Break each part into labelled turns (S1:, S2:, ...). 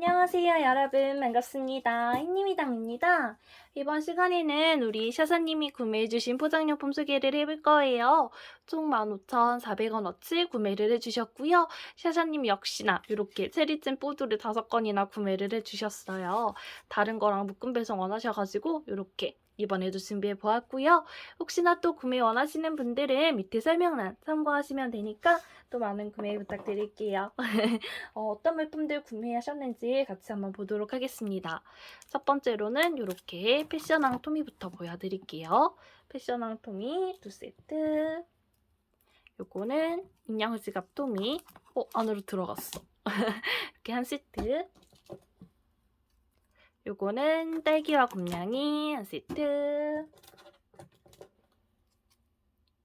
S1: 안녕하세요, 여러분. 반갑습니다. 흰님이당입니다. 이번 시간에는 우리 샤사님이 구매해주신 포장용품 소개를 해볼 거예요. 총 15,400원어치 구매를 해주셨고요. 샤샤님 역시나 이렇게 체리잼 포드를 5건이나 구매를 해주셨어요. 다른 거랑 묶음 배송 원하셔가지고 이렇게 이번에도 준비해 보았고요. 혹시나 또 구매 원하시는 분들은 밑에 설명란 참고하시면 되니까 또 많은 구매 부탁드릴게요. 어, 떤 물품들 구매하셨는지 같이 한번 보도록 하겠습니다. 첫 번째로는 이렇게 패션왕 토미부터 보여드릴게요. 패션왕 토미 두 세트. 요거는 인형 지갑 토미. 어, 안으로 들어갔어. 이렇게 한 세트. 요거는 딸기와 곰냥이 한 세트.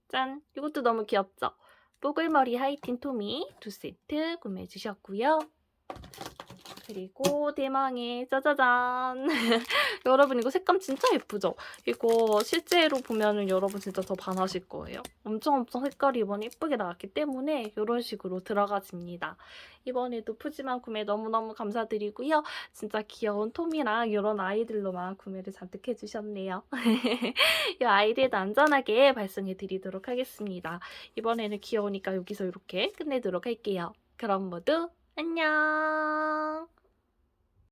S1: 짠! 이것도 너무 귀엽죠? 뽀글머리 하이틴 토미 두 세트 구매해 주셨고요. 그리고 대망의 짜자잔 여러분 이거 색감 진짜 예쁘죠? 이거 실제로 보면은 여러분 진짜 더 반하실 거예요. 엄청 엄청 색깔이 이번에 예쁘게 나왔기 때문에 이런 식으로 들어가집니다. 이번에도 푸짐한 구매 너무너무 감사드리고요. 진짜 귀여운 톰이랑 이런 아이들로만 구매를 잔뜩 해주셨네요. 이 아이들도 안전하게 발송해 드리도록 하겠습니다. 이번에는 귀여우니까 여기서 이렇게 끝내도록 할게요. 그럼 모두 안녕!